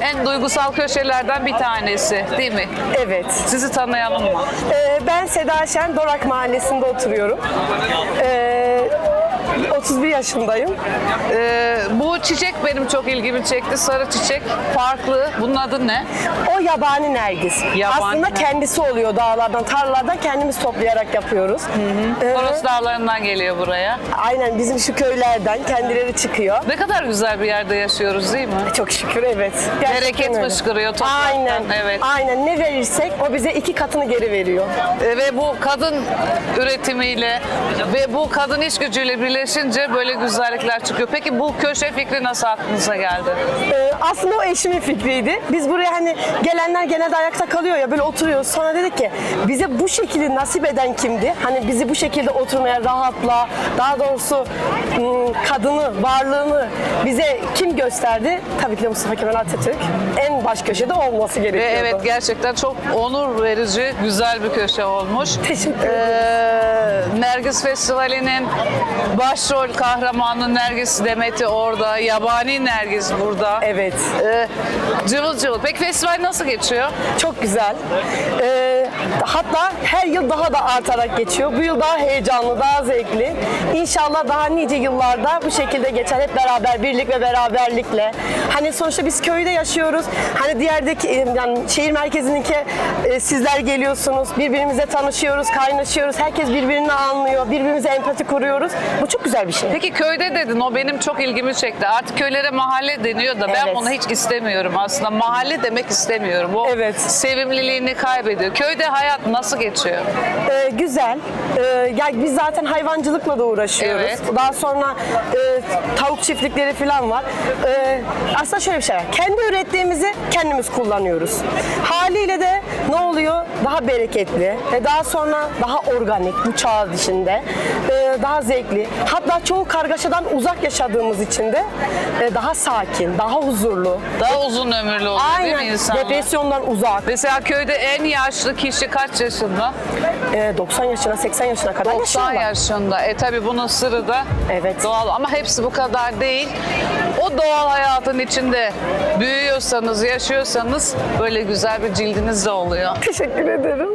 en duygusal köşelerden bir tanesi değil mi? Evet. Sizi tanıyalım mı? Ee, ben Seda Şen, Dorak Mahallesi'nde oturuyorum. Ee, 31 yaşındayım. Ee, bu çiçek benim çok ilgimi çekti. Sarı çiçek. Farklı. Bunun adı ne? O yabani nergis. Yabani Aslında nergis. kendisi oluyor dağlardan, tarlalardan kendimiz toplayarak yapıyoruz. Ee, Toros Dağları'ndan geliyor buraya. aynen bizim şu köylerden kendileri çıkıyor. Ne kadar güzel bir yerde yaşıyoruz değil mi? Çok şükür evet. Gerçekten Bereket öyle. fışkırıyor topraktan, Aynen. evet. Aynen ne verirsek o bize iki katını geri veriyor. Ee, ve bu kadın üretimiyle ve bu kadın iş gücüyle birleşince böyle güzellikler çıkıyor. Peki bu köşe fikri nasıl aklınıza geldi? Ee, aslında o eşimin fikriydi. Biz buraya hani gelenler genelde ayakta kalıyor ya böyle oturuyoruz. Sonra dedik ki bize bu şekilde nasip eden kimdi? Hani bizi bu şekilde oturmaya rahatla, daha doğrusu ım, kadını, varlığını bize kim gösterdi? Tabii ki de Mustafa Kemal Atatürk. En baş köşede olması Ve gerekiyordu. evet gerçekten çok onur verici, güzel bir köşe olmuş. Teşekkür Ee, Nergis Festivali'nin başrol kahramanı Nergis Demet'i orada, yabani Nergis burada. Evet. Ee, cıvıl cıvıl. Peki festival nasıl geçiyor? Çok güzel. Ee, hatta her yıl daha da artarak geçiyor. Bu yıl daha heyecanlı, daha zevkli. İnşallah daha nice yıllarda bu şekilde geçer. Hep beraber, birlik ve beraberlikle. Hani sonuçta biz köyde yaşıyoruz. Hani diğerdeki, e, yani şehir merkezindeki e, sizler geliyorsunuz. Birbirimizle tanışıyoruz, kaynaşıyoruz. Herkes birbirini anlıyor. Birbirimize empati kuruyoruz. Bu çok güzel bir şey. Peki köyde dedin, o benim çok ilgimi çekti. Artık köylere mahalle deniyor da ben Evet. hiç istemiyorum aslında. Mahalle demek istemiyorum. O Evet. sevimliliğini kaybediyor. Köyde hayat nasıl geçiyor? Ee, güzel. Ee, ya biz zaten hayvancılıkla da uğraşıyoruz. Evet. Daha sonra e, tavuk çiftlikleri falan var. Ee, aslında şöyle bir şey var. Kendi ürettiğimizi kendimiz kullanıyoruz. Haliyle de ne oluyor? Daha bereketli ve daha sonra daha organik bu çağ dışında. Ee, daha zevkli. Hatta çoğu kargaşadan uzak yaşadığımız için de e, daha sakin, daha huzurlu. Daha uzun ömürlü oluyor değil mi Aynen. insanlar? Depresyondan uzak. Mesela köyde en yaşlı kişi kaç yaşında? Ee, 90 yaşına, 80 yaşına kadar 90 yaşıyorlar. yaşında. E tabi bunun sırrı da Evet. doğal ama hepsi bu kadar değil. O doğal hayatın içinde büyüyorsanız, yaşıyorsanız böyle güzel bir cildiniz de oluyor. Teşekkür ederim.